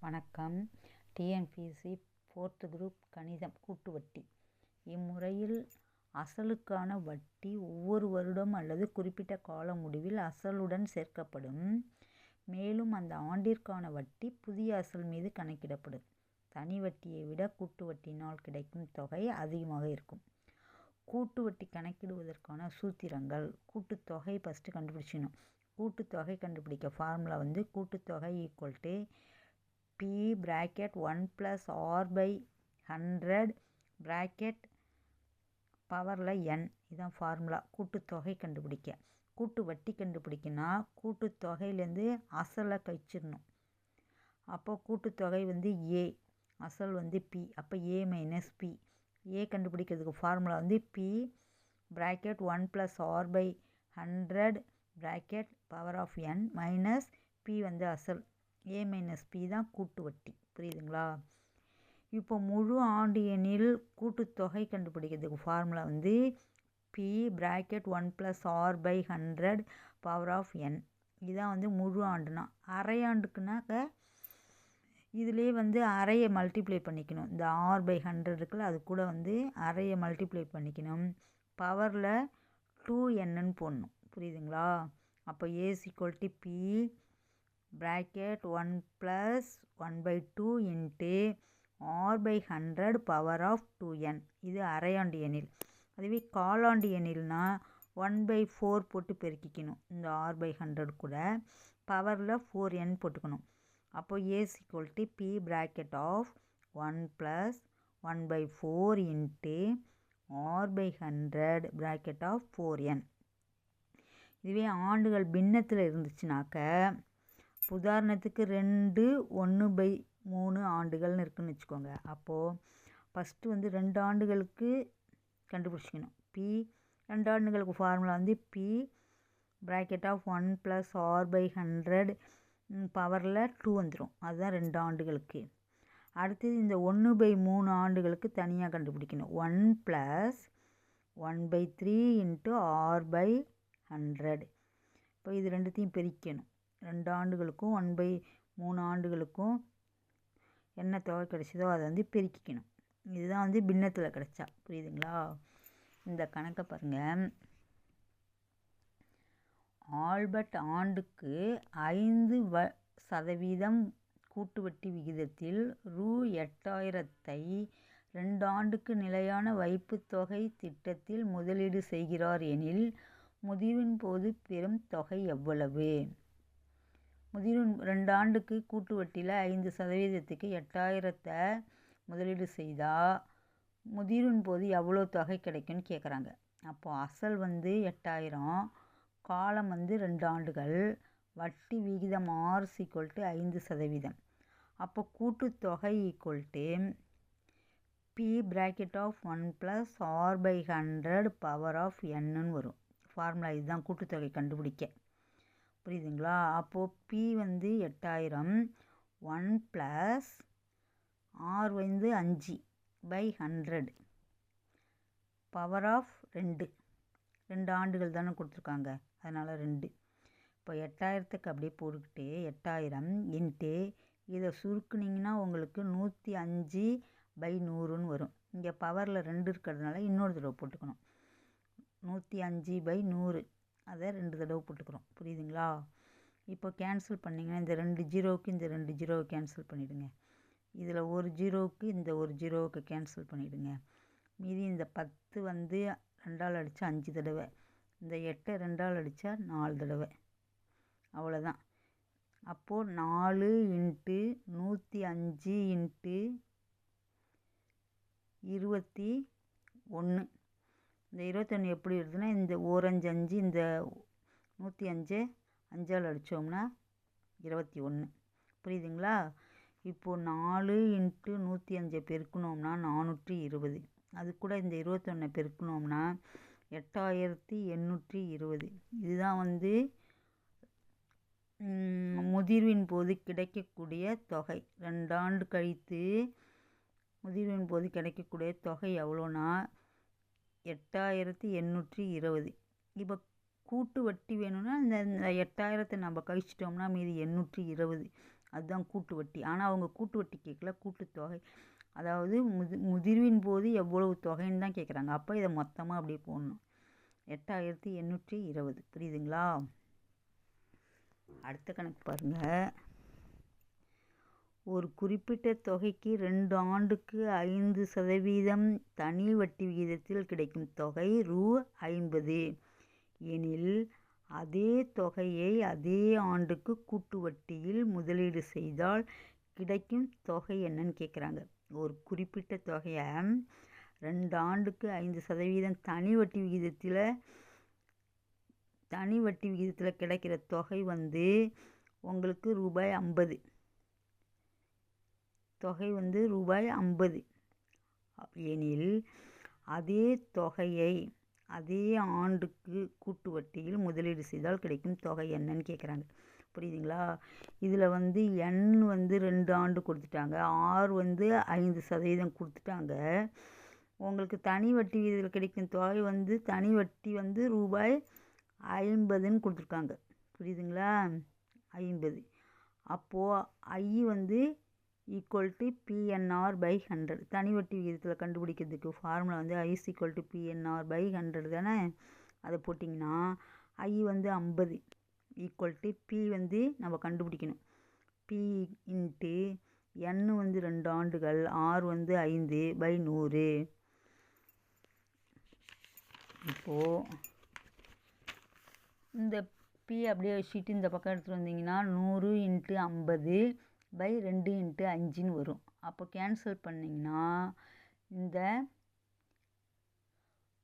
வணக்கம். TNPSC fourth group கணிதம் கூட்டு வட்டி இம்முறையில் அசலுக்கான வட்டி ஒவ்வொரு வருடம் அல்லது குறிப்பிட்ட கால முடிவில் அசலுடன் சேர்க்கப்படும். மேலும் அந்த ஆண்டிற்கான வட்டி புதிய அசல் மீது கணக்கிடப்படும். தனி வட்டியை விட கூட்டு வட்டினால் கிடைக்கும் தொகை அதிகமாக இருக்கும். கூட்டு வட்டி கணக்கிடுவதற்கான சூத்திரங்கள். கூட்டுத்தொகை ஃபஸ்ட்டு கண்டுபிடிச்சிடணும். கூட்டுத்தொகை கண்டுபிடிக்க ஃபார்முலா வந்து கூட்டுத்தொகை equal to P bracket one plus R by hundred bracket பவரில் என் இதான் ஃபார்முலா கூட்டுத்தொகை கண்டுபிடிக்க. கூட்டு வட்டி கண்டுபிடிக்கனா கூட்டுத்தொகையிலேருந்து அசலை கழிச்சிடணும். அப்போ கூட்டுத்தொகை வந்து ஏ அசல் வந்து பி அப்போ ஏ மைனஸ் பி ஏ கண்டுபிடிக்கிறதுக்கு ஃபார்முலா வந்து P bracket one plus R by hundred bracket power of N minus P வந்து அசல். ஏ மைனஸ் பி தான் கூட்டு வட்டி. புரியுதுங்களா? இப்போ முழு ஆண்டு எண்ணில் கூட்டுத்தொகை கண்டுபிடிக்கிறதுக்கு ஃபார்முலா வந்து P bracket one plus R by hundred power of N இதான் வந்து முழு ஆண்டுனா. அரை ஆண்டுக்குனாக்க இதுலேயே வந்து அறையை மல்டிப்ளை பண்ணிக்கணும். இந்த ஆர் பை ஹண்ட்ரட் இருக்குல்ல அது கூட வந்து அறையை மல்டிப்ளை பண்ணிக்கணும். பவரில் டூ என்னன்னு போடணும். புரியுதுங்களா? அப்போ A is equal P bracket one plus one by two into R by hundred power of two N இது அரையாண்டு எண்ணில். அதுவே காலாண்டு எண்ணில்னா ஒன் பை ஃபோர் போட்டு பெருக்கிக்கணும். இந்த ஆர் பை ஹண்ட்ரட் கூட பவரில் ஃபோர் என் போட்டுக்கணும். அப்போ A is equal to P bracket of one plus one by four into R by hundred bracket of four N இதுவே ஆண்டுகள் பின்னத்தில் இருந்துச்சுனாக்க உதாரணத்துக்கு ரெண்டு ஒன்று பை மூணு ஆண்டுகள்னு இருக்குதுன்னு வச்சுக்கோங்க. அப்போது ஃபஸ்ட்டு வந்து ரெண்டு ஆண்டுகளுக்கு கண்டுபிடிச்சிக்கணும். பி ரெண்டு ஆண்டுகளுக்கு ஃபார்முலா வந்து P bracket of one plus R by hundred பவரில் டூ வந்துடும் அதுதான் ரெண்டு ஆண்டுகளுக்கு. அடுத்தது இந்த ஒன்று பை மூணு ஆண்டுகளுக்கு தனியாக கண்டுபிடிக்கணும். One plus one by three into R by hundred இப்போ இது ரெண்டுத்தையும் பிரிக்கணும். ரெண்டு ஆண்டுகளுக்கும் ஒன் பை மூணு ஆண்டுகளுக்கும் என்ன தொகை கிடைச்சதோ அதை வந்து பெருக்கிக்கணும். இதுதான் வந்து பின்னத்தில் கிடைச்சா. புரியுதுங்களா? இந்த கணக்கை பாருங்கள் ஆல்பர்ட் ஆண்டுக்கு ஐந்து வ சதவீதம் கூட்டு வட்டி விகிதத்தில் ரூ எட்டாயிரத்தை ரெண்டு ஆண்டுக்கு நிலையான வைப்புத்தொகை திட்டத்தில் முதலீடு செய்கிறார் எனில் முதிர்வின் போது பெறும் தொகை எவ்வளவு? முதிர் ரெண்டு ஆண்டுக்கு கூட்டு வட்டியில் ஐந்து சதவீதத்துக்கு எட்டாயிரத்தை முதலீடு செய்தால் முதிரின் போது எவ்வளோ தொகை கிடைக்கும்னு கேட்குறாங்க அப்போது அசல் வந்து எட்டாயிரம் காலம் வந்து ரெண்டு ஆண்டுகள் வட்டி விகிதம் ஆர் ஈக்குவல் டு ஐந்து சதவீதம். அப்போ கூட்டுத்தொகை equal to P bracket of one plus R by hundred power of என்னன்னு வரும். ஃபார்முலா இதுதான் கூட்டுத்தொகை கண்டுபிடிக்க. புரியுதுங்களா? அப்போது பி வந்து எட்டாயிரம். ஒன் ப்ளஸ் ஆர் வந்து அஞ்சு பை ஹண்ட்ரட் பவர் ஆஃப் ரெண்டு. ரெண்டு ஆண்டுகள் தானே கொடுத்துருக்காங்க. அதனால் ரெண்டு. இப்போ எட்டாயிரத்துக்கு அப்படியே போட்டுக்கிட்டு எட்டாயிரம் இன்ட்டு இதை சுருக்குனிங்கன்னா உங்களுக்கு நூற்றி அஞ்சு பை நூறுன்னு வரும். இங்கே பவரில் ரெண்டு இருக்கிறதுனால இன்னொரு தடவை போட்டுக்கணும். நூற்றி அஞ்சு பை நூறு. அதை ரெண்டு தடவை போட்டுக்கிறோம் புரியுதுங்களா? இப்போ கேன்சல் பண்ணிங்கன்னா இந்த ரெண்டு ஜீரோவுக்கு இந்த ரெண்டு ஜீரோவை கேன்சல் பண்ணிவிடுங்க இதில் ஒரு ஜீரோவுக்கு இந்த ஒரு ஜீரோவுக்கு கேன்சல் பண்ணிவிடுங்க மீதி இந்த பத்து வந்து ரெண்டால் அடித்தா அஞ்சு தடவை. இந்த எட்டை ரெண்டால் அடித்தா நாலு தடவை. அவ்வளோதான் அப்போது நாலு இன்ட்டு நூற்றி அஞ்சு இன்ட்டு இருபத்தி ஒன்று இந்த இருபத்தொன்று எப்படி வருதுன்னா இந்த ஓரஞ்சு அஞ்சு இந்த நூற்றி அஞ்சு அஞ்சால் அடித்தோம்னா இருபத்தி ஒன்று புரியுதுங்களா? இப்போது நாலு இன்ட்டு நூற்றி அஞ்சை பெருக்கணும்னா நானூற்றி இருபது. அது கூட இந்த இருபத்தொன்னை பெருக்கணும்னா எட்டாயிரத்தி எண்ணூற்றி இருபது. இதுதான் வந்து முதிர்வின் போது கிடைக்கக்கூடிய தொகை. ரெண்டாண்டு கழித்து முதிர்வின் போது கிடைக்கக்கூடிய தொகை எவ்வளோனா எட்டாயிரத்தி எண்ணூற்றி இருபது. இப்போ கூட்டு வட்டி வேணும்னா இந்த இந்த எட்டாயிரத்தை நம்ம கழிச்சிட்டோம்னா மீதி எண்ணூற்றி இருபது. அதுதான் கூட்டு வட்டி. ஆனால் அவங்க கூட்டு வட்டி கேட்கல. கூட்டுத்தொகை அதாவது முதி முதிர்வின் போது எவ்வளவு தொகைன்னு தான் கேட்குறாங்க அப்போ இதை மொத்தமாக அப்படியே போடணும். எட்டாயிரத்தி எண்ணூற்றி இருபது. புரியுதுங்களா? அடுத்த கணக்கு பாருங்கள் ஒரு குறிப்பிட்ட தொகைக்கு ரெண்டு ஆண்டுக்கு ஐந்து சதவீதம் தனி வட்டி விகிதத்தில் கிடைக்கும் தொகை ரூ. ஐம்பது. எனில் அதே தொகையை அதே ஆண்டுக்கு கூட்டு வட்டியில் முதலீடு செய்தால் கிடைக்கும் தொகை என்னன்னு கேட்குறாங்க ஒரு குறிப்பிட்ட தொகையை ரெண்டு ஆண்டுக்கு ஐந்து சதவீதம் தனி வட்டி விகிதத்தில் தனி வட்டி விகிதத்தில் கிடைக்கிற தொகை வந்து உங்களுக்கு ரூபாய் ஐம்பது. தொகை வந்து ரூபாய் ஐம்பது. எனில் அதே தொகையை அதே ஆண்டுக்கு கூட்டு வட்டியில் முதலீடு செய்தால் கிடைக்கும் தொகை என்னன்னு கேட்குறாங்க புரியுதுங்களா? இதில் வந்து எண் வந்து ரெண்டு ஆண்டு கொடுத்துட்டாங்க. ஆர் வந்து ஐந்து சதவீதம் கொடுத்துட்டாங்க. உங்களுக்கு தனி வட்டி விகிதத்தில் கிடைக்கும் தொகை வந்து தனி வட்டி வந்து ரூபாய் ஐம்பதுன்னு கொடுத்துருக்காங்க. புரியுதுங்களா? ஐம்பது. அப்போது ஐ வந்து equal to PNR by hundred தனி வட்டி விகிதத்தில் கண்டுபிடிக்கிறதுக்கு ஃபார்முலா வந்து I is equal to PNR by hundred தானே? அதை போட்டிங்கன்னா ஐ வந்து ஐம்பது ஈக்குவல் டு பி வந்து நம்ம கண்டுபிடிக்கணும். பி இன்ட்டு என் வந்து ரெண்டு ஆண்டுகள் ஆர் வந்து ஐந்து பை நூறு. இப்போது இந்த பி அப்படியே வச்சுட்டு இந்த பக்கம் எடுத்துகிட்டு வந்தீங்கன்னா நூறு இன்ட்டு ஐம்பது பை ரெண்டு இன்ட்டு அஞ்சுன்னு வரும். அப்போ கேன்சல் பண்ணிங்கன்னா இந்த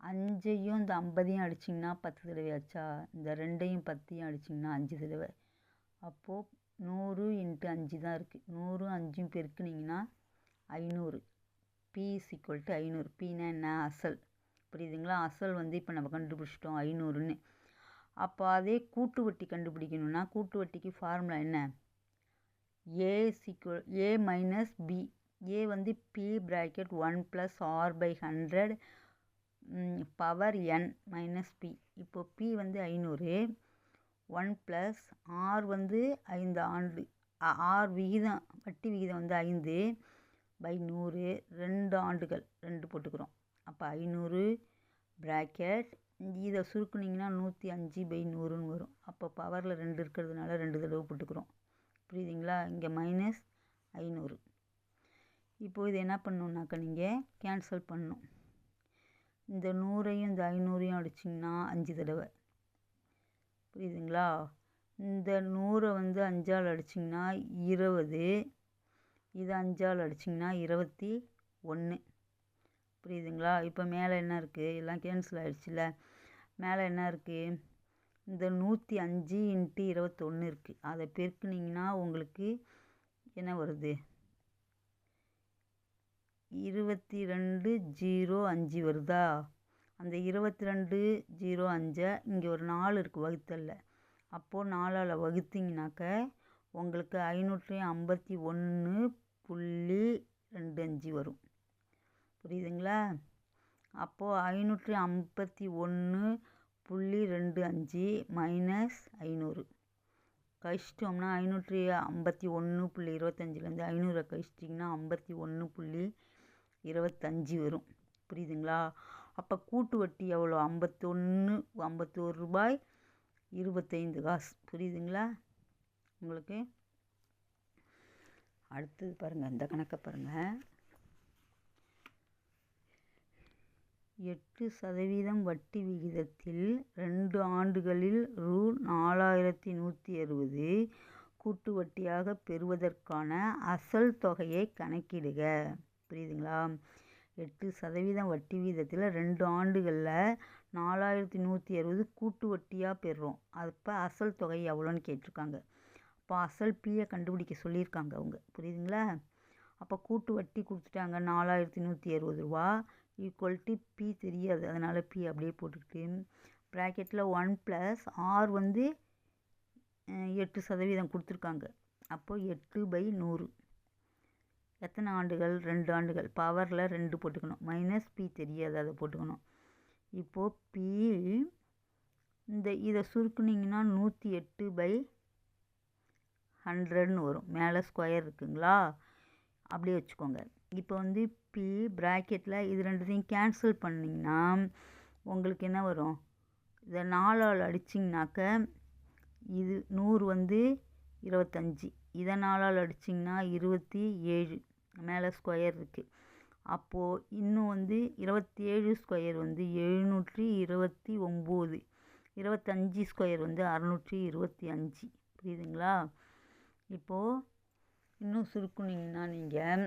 அஞ்சையும் இந்த ஐம்பதையும் அடிச்சிங்கன்னா பத்து தடவை ஆச்சா இந்த ரெண்டையும் பத்தையும் அடிச்சிங்கன்னா அஞ்சு தடவை. அப்போது நூறு இன்ட்டு அஞ்சு தான் இருக்குது நூறு அஞ்சும் பெருக்குனிங்கன்னா ஐநூறு. பி ஈக்குவல் டு ஐநூறு. பின்னா என்ன? அசல். புரியுதுங்களா? அசல் வந்து இப்போ நம்ம கண்டுபிடிச்சிட்டோம் ஐநூறுன்னு. அப்போ அதே கூட்டு வட்டி கண்டுபிடிக்கணும்னா கூட்டு வட்டிக்கு ஃபார்முலா என்ன? A equal A minus P A வந்து P bracket one plus R by hundred power N minus P இப்போ பி வந்து ஐநூறு ஒன் ப்ளஸ் ஆர் வந்து ஐந்து ஆண்டு ஆர் விகிதம் வட்டி விகிதம் வந்து ஐந்து பை நூறு ரெண்டு ஆண்டுகள் ரெண்டு போட்டுக்கிறோம். அப்போ ஐநூறு ப்ராக்கெட் இதை சுருக்குனிங்கன்னா நூற்றி அஞ்சு பை நூறுன்னு வரும். அப்போ பவரில் ரெண்டு இருக்கிறதுனால ரெண்டு தடவை போட்டுக்கிறோம். புரியுதுங்களா? இங்கே மைனஸ் ஐநூறு. இப்போது இது என்ன பண்ணணுன்னாக்கா நீங்கள் கேன்சல் பண்ணணும் இந்த நூறையும் இந்த ஐநூறையும் அடிச்சிங்கன்னா அஞ்சு தடவை. புரியுதுங்களா? இந்த நூறை வந்து அஞ்சால் அடிச்சிங்கன்னா இருபது. இது அஞ்சால் அடிச்சிங்கன்னா இருபத்தி ஒன்று புரியுதுங்களா? இப்போ மேலே என்ன இருக்குது எல்லாம் கேன்சல் ஆகிடுச்சில்ல மேலே என்ன இருக்குது இந்த நூற்றி அஞ்சு இன்ட்டு இருபத்தொன்று இருக்குது அதை பெருக்குனிங்கன்னா உங்களுக்கு என்ன வருது? இருபத்தி ரெண்டு ஜீரோ அஞ்சு வருதா? அந்த இருபத்தி ரெண்டு ஜீரோ அஞ்சை இங்கே ஒரு நாலு இருக்குது வகுத்தல்ல. அப்போது நாலால் வகுத்திங்கனாக்க உங்களுக்கு ஐநூற்றி ஐம்பத்தி ஒன்று புள்ளி ரெண்டு அஞ்சு வரும். புரியுதுங்களா? அப்போது ஐநூற்றி ஐம்பத்தி ஒன்று புள்ளி ரெண்டு அஞ்சு மைனஸ் ஐநூறு. கழிச்சிட்டோம்னா ஐநூற்றி ஐம்பத்தி ஒன்று புள்ளி இருபத்தஞ்சிலேருந்து ஐநூறை கழிச்சிட்டிங்கன்னா ஐம்பத்தி ஒன்று புள்ளி இருபத்தஞ்சி வரும். புரியுதுங்களா? அப்போ கூட்டு வட்டி எவ்வளோ? ஐம்பத்தொன்று ஐம்பத்தோரு ரூபாய் இருபத்தைந்து காசு. புரியுதுங்களா? உங்களுக்கு அடுத்தது பாருங்கள் இந்த கணக்கை பாருங்கள் எட்டு சதவீதம் வட்டி விகிதத்தில் ரெண்டு ஆண்டுகளில் ரூ. நாலாயிரத்தி நூற்றி அறுபது கூட்டு வட்டியாக பெறுவதற்கான அசல் தொகையை கணக்கிடுக. புரியுதுங்களா? எட்டு சதவீதம் வட்டி விகிதத்தில் ரெண்டு ஆண்டுகளில் நாலாயிரத்தி நூற்றி அறுபது கூட்டு வட்டியாக பெறுறோம் அப்போ அசல் தொகை எவ்வளோன்னு கேட்டிருக்காங்க. அப்போ அசல் பியை கண்டுபிடிக்க சொல்லியிருக்காங்க அவங்க. புரியுதுங்களா? அப்போ கூட்டு வட்டி கொடுத்துட்டாங்க நாலாயிரத்தி நூற்றி அறுபது ரூபா. ஈக்குவல் டு பி தெரியாது. அதனால் பி அப்படியே போட்டுக்கிட்டு ப்ராக்கெட்டில் ஒன் ப்ளஸ் ஆர் வந்து எட்டு சதவீதம் கொடுத்துருக்காங்க. அப்போது எட்டு பை நூறு. எத்தனை ஆண்டுகள்? ரெண்டு ஆண்டுகள். பவரில் ரெண்டு போட்டுக்கணும். மைனஸ் பி தெரியாது. அதை போட்டுக்கணும். இப்போது பி இந்த இதை சுருக்குனிங்கன்னா நூற்றி எட்டு பை ஹண்ட்ரட்னு வரும். மேலே ஸ்கொயர் இருக்குங்களா? அப்படியே வச்சுக்கோங்க. இப்போ வந்து பி ப்ராக்கெட்டில் இது ரெண்டுத்தையும் கேன்சல் பண்ணிங்கன்னா உங்களுக்கு என்ன வரும்? இதை நாலால் அடிச்சிங்கனாக்க இது நூறு வந்து இருபத்தஞ்சி. இதை நாலால் அடிச்சிங்கன்னா இருபத்தி ஏழு. மேலே ஸ்கொயர் இருக்குது அப்போது இன்னும் வந்து இருபத்தி ஏழு ஸ்கொயர் வந்து எழுநூற்றி இருபத்தி ஒம்பது. இருபத்தஞ்சி ஸ்கொயர் வந்து அறநூற்றி இருபத்தி அஞ்சு புரியுதுங்களா? இப்போது இன்னும் சுருக்குனிங்கன்னா நீங்கள்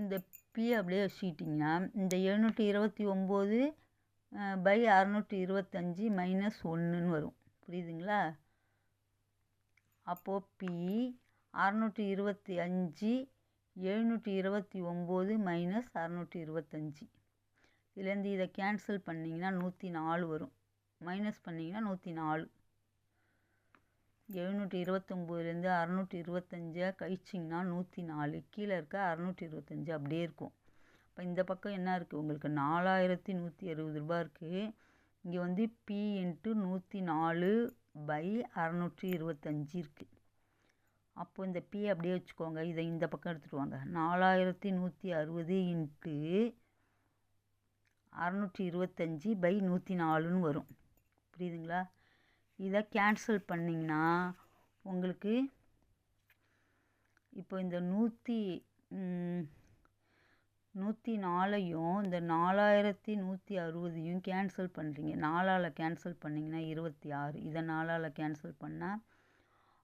இந்த பி அப்படியே வச்சுக்கிட்டிங்கன்னா இந்த எழுநூற்றி இருபத்தி ஒம்பது பை அறநூற்றி இருபத்தஞ்சி மைனஸ் ஒன்றுன்னு வரும். புரியுதுங்களா? அப்போது பி அறநூற்றி இருபத்தி அஞ்சு எழுநூற்றி இருபத்தி ஒம்பது மைனஸ் அறநூற்றி இருபத்தஞ்சி இதுலேருந்து இதை கேன்சல் பண்ணிங்கன்னா நூற்றி நாலு வரும். மைனஸ் பண்ணிங்கன்னா நூற்றி நாலு. எழுநூற்றி இருபத்தொம்போதுலேருந்து அறநூற்றி இருபத்தஞ்சை கழிச்சிங்கன்னா நூற்றி நாலு கீழே இருக்க அறநூற்றி இருபத்தஞ்சி அப்படியே இருக்கும். இப்போ இந்த பக்கம் என்ன இருக்குது உங்களுக்கு? நாலாயிரத்தி நூற்றி அறுபது ரூபா இருக்குது. இங்கே வந்து பி இன்ட்டு நூற்றி நாலு பை அறநூற்றி இருபத்தஞ்சி இருக்குது. அப்போ இந்த பி அப்படியே வச்சுக்கோங்க. இதை இந்த பக்கம் எடுத்துகிட்டு வாங்க. நாலாயிரத்தி நூற்றி அறுபது இன்ட்டு அறநூற்றி இருபத்தஞ்சி பை நூற்றி நாலுன்னு வரும். புரியுதுங்களா? இதை கேன்சல் பண்ணிங்கன்னா உங்களுக்கு இப்போ இந்த நூற்றி நூற்றி நாலையும் இந்த நாலாயிரத்தி நூற்றி அறுபதையும் கேன்சல் பண்ணுறீங்க நாலால் கேன்சல் பண்ணிங்கன்னா இருபத்தி ஆறு. இதை நாலால் கேன்சல் பண்ணால்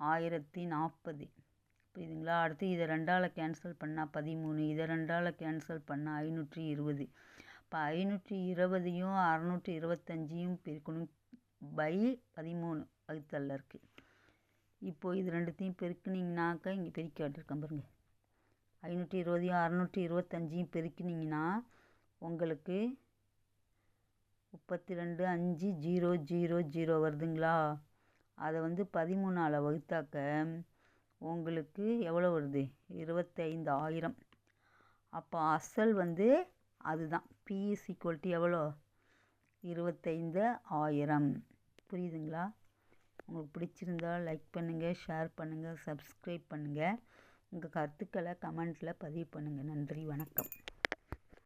ஆயிரத்தி நாற்பது. புரியுதுங்களா? அடுத்து இதை ரெண்டால் கேன்சல் பண்ணால் பதிமூணு. இதை ரெண்டால் கேன்சல் பண்ணால் ஐநூற்றி இருபது. இப்போ ஐநூற்றி இருபதையும் அறநூற்றி இருபத்தஞ்சியும் பெருக்கணும். பை பதிமூணு வகுத்தலில் இருக்குது இப்போது இது ரெண்டுத்தையும் பெருக்குனிங்கனாக்கா இங்கே பெருக்கி காட்டியிருக்கேன் பாருங்கள் ஐநூற்றி இருபதையும் அறநூற்றி இருபத்தஞ்சியும் பெருக்கினீங்கன்னா உங்களுக்கு முப்பத்தி ரெண்டு அஞ்சு ஜீரோ ஜீரோ ஜீரோ வருதுங்களா? அதை வந்து பதிமூணால் வகுத்தாக்க உங்களுக்கு எவ்வளோ வருது? இருபத்தைந்து ஆயிரம் அப்போ அசல் வந்து அதுதான். பிஇஸ் ஈக்குவல்ட்டி எவ்வளோ? இருபத்தைந்து ஆயிரம். புரியுதுங்களா? உங்களுக்கு பிடிச்சிருந்தா லைக் பண்ணுங்கள் ஷேர் பண்ணுங்கள் சப்ஸ்கிரைப் பண்ணுங்கள் உங்கள் கருத்துக்களை கமெண்ட்டில் பதிவு பண்ணுங்கள் நன்றி வணக்கம்.